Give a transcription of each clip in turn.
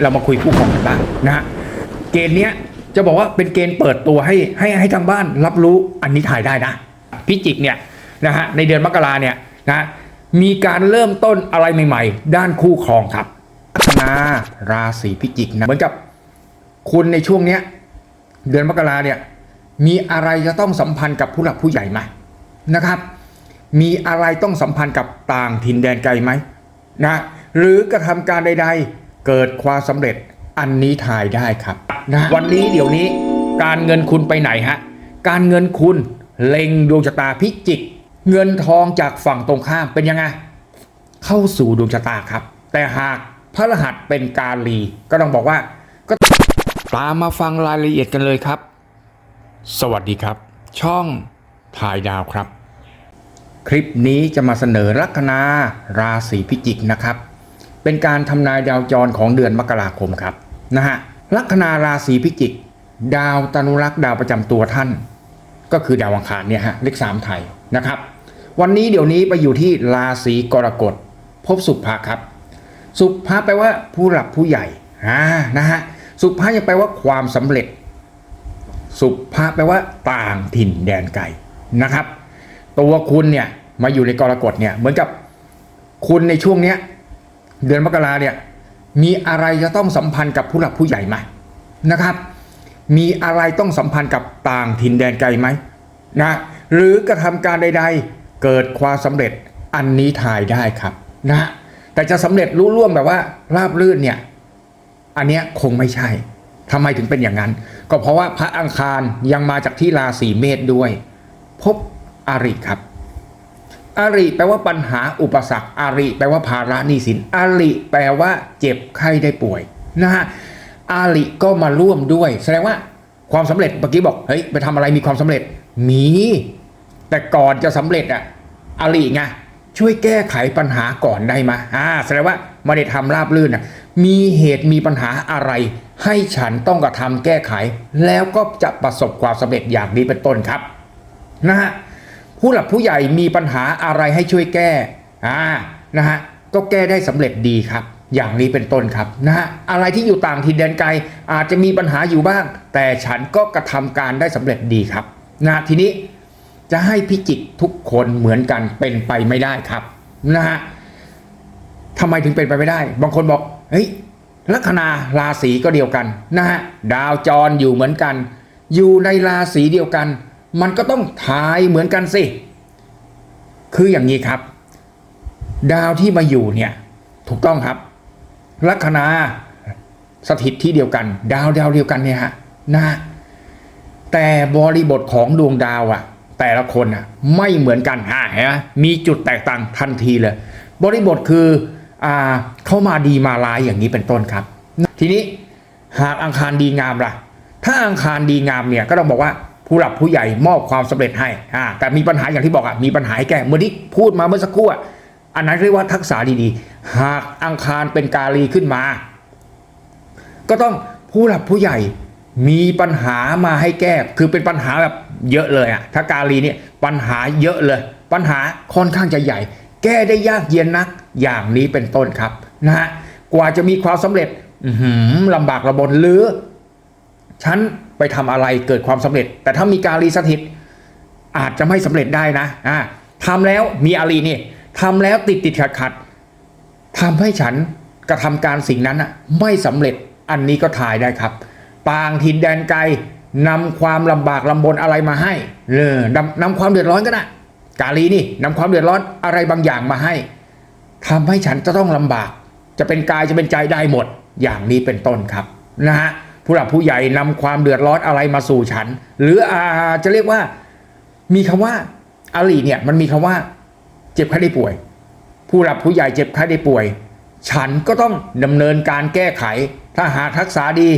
เรามาคุยคู่ครองกันบ้างนะฮะเกณฑ์เนี้ยจะบอกว่าเป็นเกณฑ์เปิดตัวให้ให้ให้ทางบ้านรับรู้อันนี้ถ่ายได้นะพิจิกเนี่ยนะฮะในเดือนมกราเนี่ยนะมีการเริ่มต้นอะไรใหม่ๆ ด้านคู่ครองครับลัคนาราศีพิจิกนะเหมือนกับคุณในช่วงเนี้ยเดือนมกราเนี่ยมีอะไรจะต้องสัมพันธ์กับผู้หลักผู้ใหญ่ไหมนะครับ มีอะไรต้องสัมพันธ์กับต่างถิ่นแดนไกลไหมนะหรือกระทำการใด ๆ เกิดความสำเร็จอันนี้ถ่ายได้ครับนะวันนี้เดี๋ยวนี้การเงินคุณไปไหนฮะ การเงินคุณเล็งดวงชะตาพิจิก เงินทองจากฝั่งตรงข้ามเป็นยังไง เข้าสู่ดวงชะตาครับ แต่หากพระรหัสเป็นกาลีก็ต้องบอกว่าก็ตามมาฟังรายละเอียดกันเลยครับ สวัสดีครับ ช่องถ่ายดาวครับ คลิปนี้จะมาเสนอลัคนาราศีพิจิกนะครับ เป็นการทำนายดาวจรของเดือนมกราคมครับนะฮะลัคนาราศีพิจิก ดาวตนุรักษ์ดาวประจำตัวท่าน ก็คือดาวอังคารเนี่ยฮะเลขสามไทยนะครับ วันนี้เดี๋ยวนี้ไปอยู่ที่ราศีกรกฎพบสุภะครับ สุภะแปลว่าผู้หลักผู้ใหญ่อ่านะฮะสุภะยังแปลว่าความสำเร็จ สุภะแปลว่าต่างถิ่นแดนไกลนะครับ ตัวคุณเนี่ยมาอยู่ในกรกฎเนี่ยเหมือนกับคุณในช่วงเนี้ย เดือนมกราเนี่ยมีอะไรจะต้องสัมพันธ์กับผู้หลักผู้ใหญ่ไหมนะครับ มีอะไรต้องสัมพันธ์กับต่างถิ่นแดนไกลไหมนะหรือกระทำการใด ๆ เกิดความสำเร็จอันนี้ถ่ายได้ครับนะแต่จะสำเร็จรุ่ร่วงแบบว่าราบรื่นเนี่ยอันเนี้ยคงไม่ใช่ทำไมถึงเป็นอย่างนั้น ก็เพราะว่าพระอังคารยังมาจากที่ราศีเมษด้วย พบอริครับ อาริแปลว่าปัญหาอุปสรรคอาริแปลว่าภาระหนี้สินอาริแปลว่าเจ็บไข้ได้ป่วยนะฮะอาริก็มาร่วมด้วย แสดงว่าความสำเร็จเมื่อกี้บอกเฮ้ยไปทำอะไรมีความสำเร็จมี แต่ก่อนจะสำเร็จอะอาริไงช่วยแก้ไขปัญหาก่อนได้ไหมอ่าแสดงว่าไม่ได้ทำราบรื่นอะมีเหตุมีปัญหาอะไร ให้ฉันต้องกระทำแก้ไข แล้วก็จะประสบความสำเร็จอย่างนี้เป็นต้นครับ นะฮะ ผู้หลักผู้ใหญ่มีปัญหาอะไรให้ช่วยแก้อ่านะฮะก็แก้ได้สำเร็จดีครับ อย่างนี้เป็นต้นครับนะฮะอะไรที่อยู่ต่างถิ่นแดนไกลอาจจะมีปัญหาอยู่บ้าง แต่ฉันก็กระทำการได้สำเร็จดีครับนะทีนี้จะให้พิจิกทุกคนเหมือนกันเป็นไปไม่ได้ครับนะฮะทำไมถึงเป็นไปไม่ได้ บางคนบอกเฮ้ยลัคนาราศีก็เดียวกันนะฮะดาวจรอยู่เหมือนกัน อยู่ในราศีเดียวกัน มันก็ต้องทายเหมือนกันสิ คืออย่างนี้ครับ ดาวที่มาอยู่เนี่ย ถูกต้องครับ ลัคนาสถิตที่เดียวกัน ดาวดาวเดียวกันเนี่ยฮะนะแต่บริบทของดวงดาวอะแต่ละคนอะไม่เหมือนกันฮะเห็นไหมมีจุดแตกต่างทันทีเลย บริบทคืออ่าเข้ามาดีมาร้ายอย่างนี้เป็นต้นครับ ทีนี้หากอังคารดีงามล่ะ ถ้าอังคารดีงามเนี่ยก็ต้องบอกว่า ผู้หลักผู้ใหญ่มอบความสำเร็จให้อ่าแต่มีปัญหาอย่างที่บอกอะมีปัญหาให้แก้เมื่อที่พูดมาเมื่อสักครู่อะอันนั้นเรียกว่าทักษะดีๆ หากอังคารเป็นกาลีขึ้นมา ก็ต้องผู้หลักผู้ใหญ่มีปัญหามาให้แก้ คือเป็นปัญหาแบบเยอะเลยอะถ้ากาลีเนี่ยปัญหาเยอะเลย ปัญหาค่อนข้างจะใหญ่ แก้ได้ยากเย็นนัก อย่างนี้เป็นต้นครับนะฮะกว่าจะมีความสำเร็จลำบากระบนหรือ ฉันไปทำอะไรเกิดความสำเร็จ แต่ถ้ามีกาลีสถิต อาจจะไม่สำเร็จได้นะอ่าทำแล้วมีอาลีนี่ทำแล้วติดติดขัดขัดทำให้ฉันกระทำการสิ่งนั้นอะไม่สำเร็จอันนี้ก็ถ่ายได้ครับต่างถิ่นแดนไกลนำความลำบากลำบนอะไรมาให้เออนำนำความเดือดร้อนก็ได้กาลีนี่นำความเดือดร้อนอะไรบางอย่างมาให้ทำให้ฉันจะต้องลำบาก จะเป็นกายจะเป็นใจได้หมด อย่างนี้เป็นต้นครับนะฮะ ผู้หลักผู้ใหญ่นำความเดือดร้อนอะไรมาสู่ฉัน หรืออาจะเรียกว่ามีคำว่าอาลีเนี่ยมันมีคำว่า เจ็บไข้ได้ป่วย ผู้หลักผู้ใหญ่เจ็บไข้ได้ป่วย ฉันก็ต้องดำเนินการแก้ไข ถ้าหากทักษะดี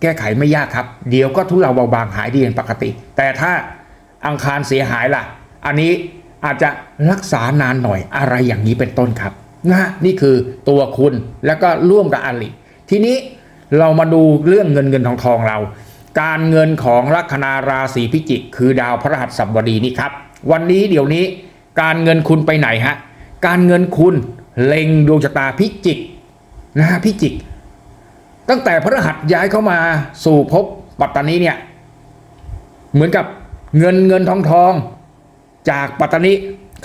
แก้ไขไม่ยากครับ เดี๋ยวก็ทุเลาเบาบางหายดีเป็นปกติ แต่ถ้าอังคารเสียหายล่ะ อันนี้อาจจะรักษานานหน่อยอะไรอย่างนี้เป็นต้นครับนะฮะนี่คือตัวคุณแล้วก็ร่วมกับอาลีทีนี้ เรามาดูเรื่องเงินเงินทองทองเรา การเงินของลัคนาราศีพิจิก คือดาวพระหัสบดีนี่ครับ วันนี้เดี๋ยวนี้การเงินคุณไปไหนฮะการเงินคุณเล็งดวงชะตาพิจิกนะฮะพิจิก ตั้งแต่พระรหัสย้ายเข้ามาสู่ภพปัตตานีเนี่ยเหมือนกับเงินเงินทองทองจากปัตตานี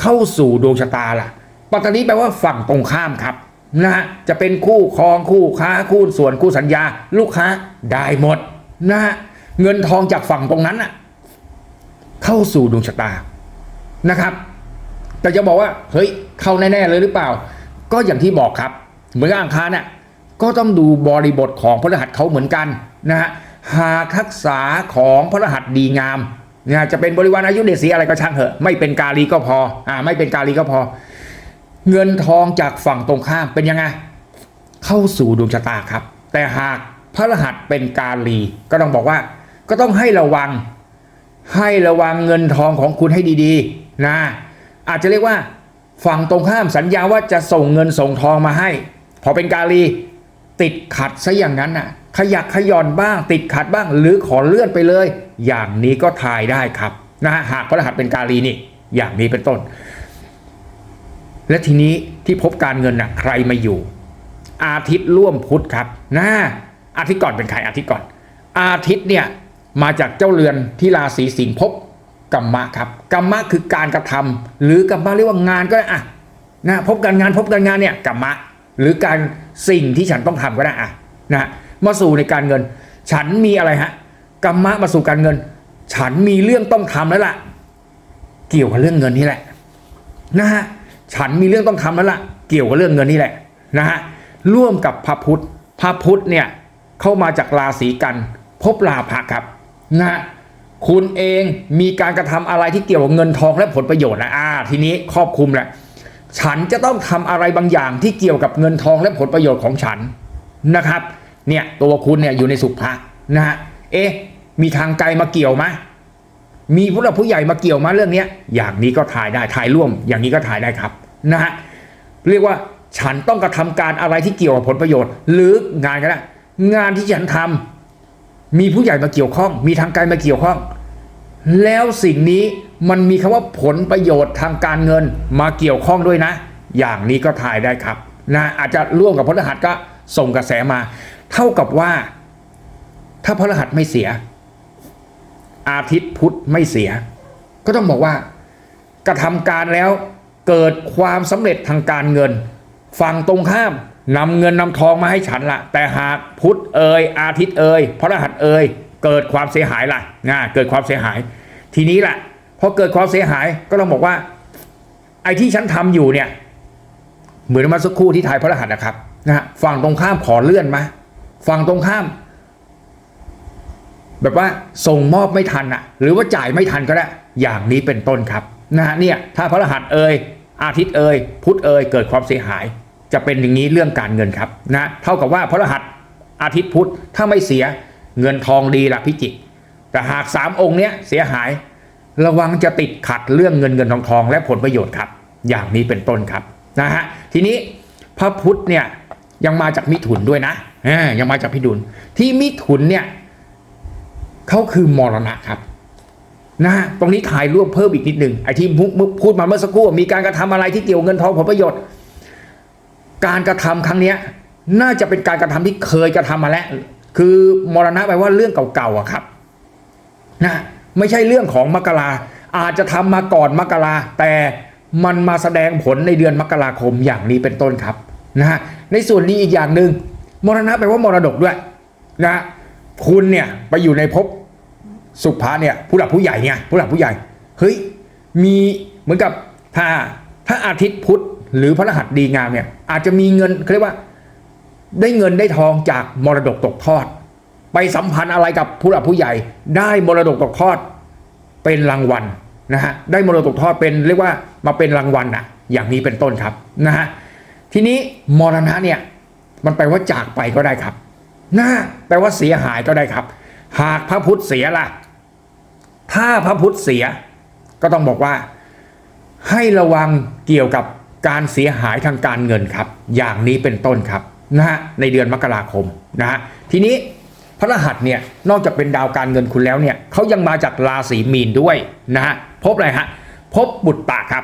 เข้าสู่ดวงชะตาล่ะ ปัตตานีแปลว่าฝั่งตรงข้ามครับ นะฮะจะเป็นคู่ครองคู่ค้าคู่ส่วนคู่สัญญา ลูกค้าได้หมดนะฮะเงินทองจากฝั่งตรงนั้นน่ะเข้าสู่ดวงชะตานะครับ แต่จะบอกว่าเฮ้ยเข้าแน่ๆเลยหรือเปล่า ก็อย่างที่บอกครับ เหมือนกับอังคารน่ะก็ต้องดูบริบทของพระรหัสเขาเหมือนกันนะฮะหากทักษะของพระรหัสดีงามนะจะเป็นบริวารอายุเดชีอะไรก็ช่างเถอะ ไม่เป็นกาลีก็พออ่าไม่เป็นกาลีก็พอ เงินทองจากฝั่งตรงข้ามเป็นยังไง เข้าสู่ดวงชะตาครับ แต่หากพระรหัสเป็นกาลี ก็ต้องบอกว่า ก็ต้องให้ระวัง ให้ระวังเงินทองของคุณให้ดีๆ นะ อาจจะเรียกว่า ฝั่งตรงข้ามสัญญาว่าจะส่งเงินส่งทองมาให้ พอเป็นกาลีติดขัดซะอย่างนั้นน่ะ ขยักขย่อนบ้าง ติดขัดบ้าง หรือขอเลื่อนไปเลย อย่างนี้ก็ทายได้ครับนะหากพระรหัสเป็นกาลีนี่ อย่างนี้เป็นต้น และทีนี้ที่พบการเงินน่ะใครมาอยู่ อาทิตย์ร่วมพุธครับนะอาทิตย์ก่อนเป็นใครอาทิตย์ก่อน อาทิตย์เนี่ยมาจากเจ้าเรือนที่ราศีสิงห์พบกรรมะครับกรรมะคือการกระทำหรือกรรมะเรียกว่างานก็ได้อะนะพบการงานพบการงานเนี่ยกรรมะ หรือการสิ่งที่ฉันต้องทำก็ได้อะนะมาสู่ในการเงิน ฉันมีอะไรฮะกรรมะมาสู่การเงิน ฉันมีเรื่องต้องทำแล้วล่ะ เกี่ยวกับเรื่องเงินนี่แหละ นะฮะ ฉันมีเรื่องต้องทำแล้วล่ะ เกี่ยวกับเรื่องเงินนี่แหละนะฮะร่วมกับพระพุธพระพุธเนี่ยเข้ามาจากราศีกันพบลาภะครับนะคุณเองมีการกระทำอะไรที่เกี่ยวกับเงินทองและผลประโยชน์นะอ่าทีนี้ครอบคลุมแหละฉันจะต้องทำอะไรบางอย่างที่เกี่ยวกับเงินทองและผลประโยชน์ของฉันนะครับเนี่ยตัวคุณเนี่ยอยู่ในสุภะนะฮะเอ๊ะมีทางไกลมาเกี่ยวไหม มีผู้หลักผู้ใหญ่มาเกี่ยวมาเรื่องนี้อย่างนี้ก็ถ่ายได้ถ่ายร่วม อย่างนี้ก็ถ่ายได้ครับนะฮะเรียกว่าฉันต้องกระทำการอะไรที่เกี่ยวกับผลประโยชน์ หรืองานก็ได้งานที่ฉันทำมีผู้ใหญ่มาเกี่ยวข้อง มีทางไกลมาเกี่ยวข้อง แล้วสิ่งนี้มันมีคำว่าผลประโยชน์ทางการเงินมาเกี่ยวข้องด้วยนะ อย่างนี้ก็ถ่ายได้ครับนะอาจจะร่วมกับพฤหัสก็ส่งกระแสมา เท่ากับว่า ถ้าพฤหัสไม่เสีย อาทิตย์พุธไม่เสีย ก็ต้องบอกว่ากระทำการแล้วเกิดความสำเร็จทางการเงิน ฝั่งตรงข้ามนำเงินนำทองมาให้ฉันละแต่หากพุธเอยอาทิตย์เอยพระรหัสเอยเกิดความเสียหายล่ะนะเกิดความเสียหาย ทีนี้แหละพอเกิดความเสียหายก็ต้องบอกว่า ไอ้ที่ฉันทำอยู่เนี่ยเหมือนมาสักครู่ที่ถ่ายพระรหัสนะครับนะฮะฝั่งตรงข้ามขอเลื่อนมาฝั่งตรงข้าม แบบว่าส่งมอบไม่ทันอะหรือว่าจ่ายไม่ทันก็ได้อย่างนี้เป็นต้นครับนะฮะเนี่ยถ้าพระรหัสเอ่ยอาทิตย์เอ่ยพุธเอ่ยเกิดความเสียหาย จะเป็นอย่างนี้เรื่องการเงินครับนะเท่ากับว่าพระรหัสอาทิตย์พุธถ้าไม่เสียเงินทองดีละพิจิกแต่หากสามองค์เนี้ยเสียหาย ระวังจะติดขัดเรื่องเงินเงินทองทองและผลประโยชน์ครับ อย่างนี้เป็นต้นครับนะฮะทีนี้พระพุธเนี่ยยังมาจากมิถุนด้วยนะยยังมาจากพิดุลที่มิถุนเนี่ย เขาคือมรณะครับนะฮะตรงนี้ถ่ายรวบเพิ่มอีกนิดหนึ่งไอ้ที่พูดมาเมื่อสักครู่มีการกระทำอะไรที่เกี่ยวเงินทองผลประโยชน์ การกระทำครั้งเนี้ย น่าจะเป็นการกระทำที่เคยกระทำมาแล้ว คือมรณะแปลว่าเรื่องเก่าๆอะครับนะไม่ใช่เรื่องของมกราอาจจะทำมาก่อนมกราแต่มันมาแสดงผลในเดือนมกราคมอย่างนี้เป็นต้นครับนะฮะในส่วนนี้อีกอย่างหนึ่งมรณะแปลว่ามรดกด้วยนะ คุณเนี่ยไปอยู่ในภพสุภาเนี่ยผู้หลักผู้ใหญ่เนี่ยผู้หลักผู้ใหญ่เฮ้ยมีเหมือนกับถ้าถ้าอาทิตย์พุธหรือพระรหัสดีงามเนี่ยอาจจะมีเงินเขาเรียกว่า ได้เงินได้ทองจากมรดกตกทอด ไปสัมพันธ์อะไรกับผู้หลักผู้ใหญ่ ได้มรดกตกทอดเป็นรางวัลนะฮะได้มรดกตกทอดเป็นเรียกว่ามาเป็นรางวัลอะอย่างนี้เป็นต้นครับนะฮะทีนี้มรณะเนี่ยมันแปลว่าจากไปก็ได้ครับ นะแปลว่าเสียหายก็ได้ครับ หากพระพุทธเสียล่ะ ถ้าพระพุทธเสีย ก็ต้องบอกว่า ให้ระวังเกี่ยวกับการเสียหายทางการเงินครับ อย่างนี้เป็นต้นครับนะฮะในเดือนมกราคมนะฮะทีนี้พระรหัสเนี่ยนอกจากเป็นดาวการเงินคุณแล้วเนี่ยเขายังมาจากราศีมีนด้วยนะฮะพบอะไรฮะพบบุตรตะครับ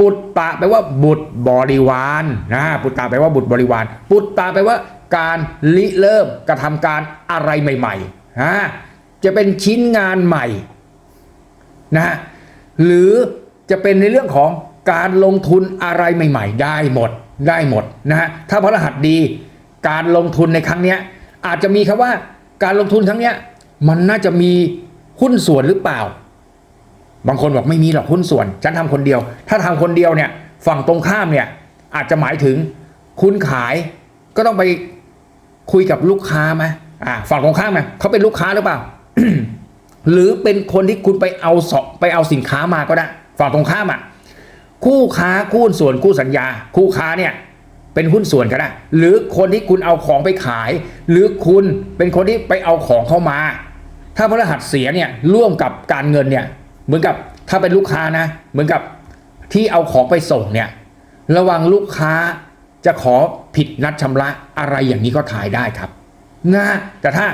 บุตรตะแปลว่าบุตรบริวารนะบุตรตะแปลว่าบุตรบริวาร บุตรตะแปลว่า การริเริ่มกระทำการอะไรใหม่ๆฮะจะเป็นชิ้นงานใหม่นะฮะหรือจะเป็นในเรื่องของการลงทุนอะไรใหม่ ๆ ได้หมดได้หมดนะฮะถ้าพระรหัสดี การลงทุนในครั้งเนี้ยอาจจะมีคำว่าการลงทุนครั้งเนี้ยมันน่าจะมีหุ้นส่วนหรือเปล่า บางคนบอกไม่มีหรอกหุ้นส่วน ฉันทำคนเดียว ถ้าทำคนเดียวเนี่ยฝั่งตรงข้ามเนี่ยอาจจะหมายถึงคุณขายก็ต้องไป คุยกับลูกค้าไหมอ่าฝั่งตรงข้ามไหมเขาเป็นลูกค้าหรือเปล่า หรือเป็นคนที่คุณไปเอาสไปเอาสินค้ามาก็ได้ฝั่งตรงข้ามอะคู่ค้าคู่หุ้นส่วนคู่สัญญา คู่ค้าเนี่ยเป็นหุ้นส่วนก็ได้หรือคนที่คุณเอาของไปขาย หรือคุณเป็นคนที่ไปเอาของเข้ามา ถ้าพระรหัสเสียเนี่ยร่วมกับการเงินเนี่ยเหมือนกับถ้าเป็นลูกค้านะ เหมือนกับที่เอาของไปส่งเนี่ยระวังลูกค้า จะขอผิดนัดชำระอะไรอย่างนี้ก็ถ่ายได้ครับนะแต่ถ้า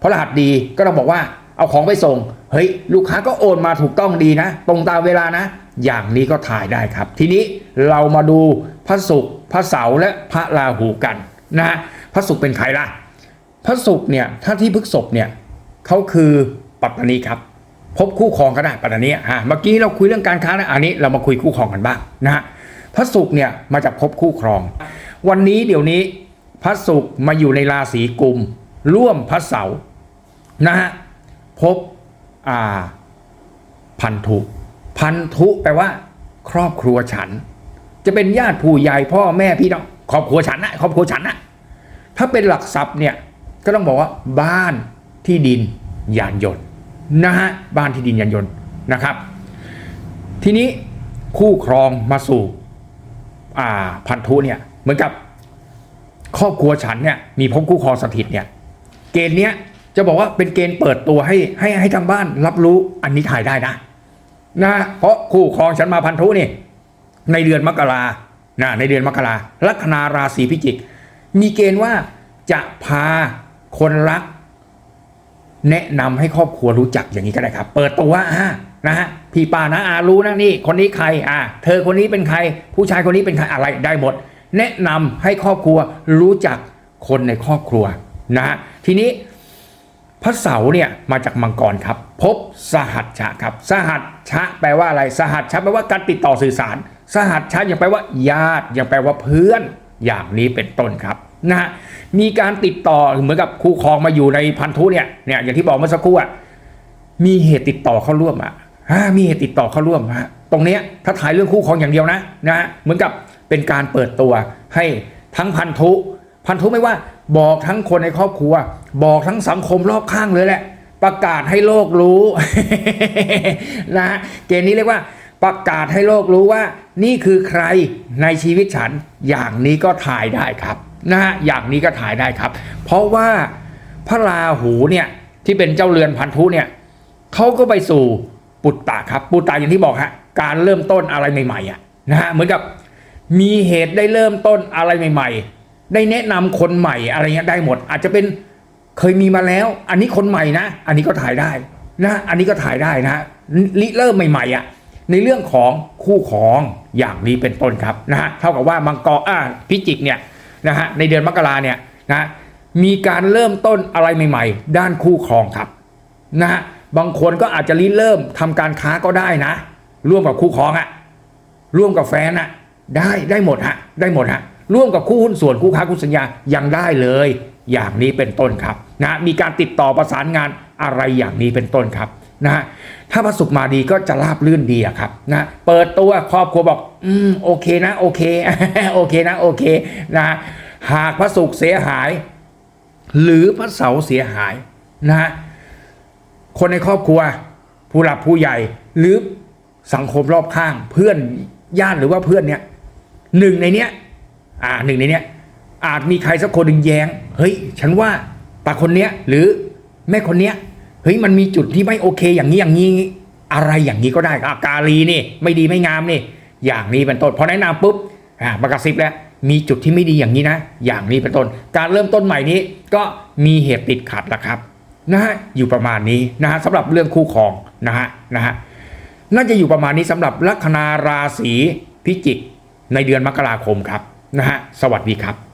พระรหัสดีก็ต้องบอกว่าเอาของไปส่ง เฮ้ย ลูกค้าก็โอนมาถูกต้องดีนะ ตรงตามเวลานะ อย่างนี้ก็ถ่ายได้ครับ ทีนี้เรามาดูพระศุกร์พระเสาร์และพระราหูกันนะพระศุกร์เป็นใครล่ะ พระศุกร์เนี่ยถ้าที่พฤกษบเนี่ยเขาคือปัตตานีครับพบคู่ครองก็ได้ปัตตานีอะเมื่อกี้เราคุยเรื่องการค้านะอันนี้เรามาคุยคู่ครองกันบ้างนะฮะ พระศุกร์เนี่ยมาจากพบคู่ครอง วันนี้เดี๋ยวนี้พระศุกร์มาอยู่ในราศีกุม ร่วมพระเสาร์นะฮะพบอ่าพันธุพันธุแปลว่า ครอบครัวฉัน จะเป็นญาติผู้ใหญ่พ่อแม่พี่น้องครอบครัวฉันนะครอบครัวฉันนะถ้าเป็นหลักทรัพย์เนี่ยก็ต้องบอกว่า บ้านที่ดินยานยนต์นะฮะบ้านที่ดินยานยนต์นะครับ ทีนี้คู่ครองมาสู่ อ่าพันธุเนี่ยเหมือนกับครอบครัวฉันเนี่ยมีพบคู่ครองสถิตเนี่ยเกณฑ์เนี้ยจะบอกว่าเป็นเกณฑ์เปิดตัวให้ให้ให้ทางบ้านรับรู้อันนี้ถ่ายได้นะนะเพราะคู่ครองฉันมาพันธุนี่ในเดือนมกรานะในเดือนมกราลัคนาราศีพิจิก มีเกณฑ์ว่าจะพาคนรัก แนะนำให้ครอบครัวรู้จักอย่างนี้ก็ได้ครับ เปิดตัวว่า นะฮะพี่ป้านะอารู้นะนี่คนนี้ใครอ่าเธอคนนี้เป็นใคร ผู้ชายคนนี้เป็นใครอะไรได้หมด แนะนำให้ครอบครัวรู้จักคนในครอบครัวนะฮะทีนี้พระเสาร์เนี่ยมาจากมังกรครับ พบสหัชชะครับ สหัชชะแปลว่าอะไร สหัชชะแปลว่าการติดต่อสื่อสาร สหัชชะยังแปลว่า ญาติยังแปลว่าเพื่อนอย่างนี้เป็นต้นครับนะฮะมีการติดต่อเหมือนกับคู่ครองมาอยู่ในพันธุเนี่ยเนี่ยอย่างที่บอกเมื่อสักครู่อะมีเหตุติดต่อเข้าร่วมอะ มีเหตุติดต่อเข้าร่วมฮะตรงเนี้ยถ้าถ่ายเรื่องคู่ครองอย่างเดียวนะนะเหมือนกับเป็นการเปิดตัวให้ทั้งพันธุ พันธุไม่ว่าบอกทั้งคนในครอบครัว บอกทั้งสังคมรอบข้างเลยแหละ ประกาศให้โลกรู้นะเกณฑ์นี้เรียกว่าประกาศให้โลกรู้ว่า นี่คือใครในชีวิตฉัน อย่างนี้ก็ถ่ายได้ครับนะฮะอย่างนี้ก็ถ่ายได้ครับ เพราะว่าพระราหูเนี่ยที่เป็นเจ้าเรือนพันธุเนี่ยเขาก็ไปสู่ ปุตตะครับ ปุตตะอย่างที่บอกฮะการเริ่มต้นอะไรใหม่ๆอะนะฮะเหมือนกับมีเหตุได้เริ่มต้นอะไรใหม่ ๆ ได้แนะนำคนใหม่อะไรเงี้ยได้หมด อาจจะเป็นเคยมีมาแล้ว อันนี้คนใหม่นะ อันนี้ก็ถ่ายได้นะอันนี้ก็ถ่ายได้นะฮะริเริ่มใหม่ๆอะในเรื่องของคู่ครองอย่างนี้เป็นต้นครับนะฮะเท่ากับว่ามังกรอ่าพิจิกเนี่ยนะฮะในเดือนมกราเนี่ยนะมีการเริ่มต้นอะไรใหม่ ๆ ด้านคู่ครองครับนะฮะ บางคนก็อาจจะริเริ่มทำการค้าก็ได้นะ ร่วมกับคู่ครองอะร่วมกับแฟนอะได้ได้หมดฮะได้หมดฮะร่วมกับคู่หุ้นส่วนคู่ค้าคู่สัญญายังได้เลย อย่างนี้เป็นต้นครับนะมีการติดต่อประสานงานอะไรอย่างนี้เป็นต้นครับนะถ้าพระศุกร์มาดีก็จะราบลื่นดีอะครับนะเปิดตัวครอบครัวบอก อืมโอเคนะโอเคโอเคนะโอเคนะหากพระศุกร์เสียหาย หรือพระเสาร์เสียหายนะฮะ คนในครอบครัว ผู้หลักผู้ใหญ่หรือสังคมรอบข้าง เพื่อนญาติหรือว่าเพื่อนเนี่ยหนึ่งในเนี้ยอ่าหนึ่งในเนี้ยอาจมีใครสักคนหนึ่งแย้ง เฮ้ย ฉันว่าตาคนเนี้ยหรือแม่คนเนี้ยเฮ้ยมันมีจุดที่ไม่โอเค อย่างนี้อย่างนี้อะไรอย่างนี้ก็ได้อากาลีนี่ ไม่ดีไม่งามนี่ อย่างนี้เป็นต้นพอแนะนำปุ๊บอ่ามากระซิบแล้วมีจุดที่ไม่ดีอย่างนี้นะ อย่างนี้เป็นต้น การเริ่มต้นใหม่นี้ก็มีเหตุติดขัดละครับ นะฮะอยู่ประมาณนี้นะฮะสำหรับเรื่องคู่ครองนะฮะนะฮะน่าจะอยู่ประมาณนี้สำหรับลัคนาราศีพิจิกในเดือนมกราคมครับนะฮะสวัสดีครับ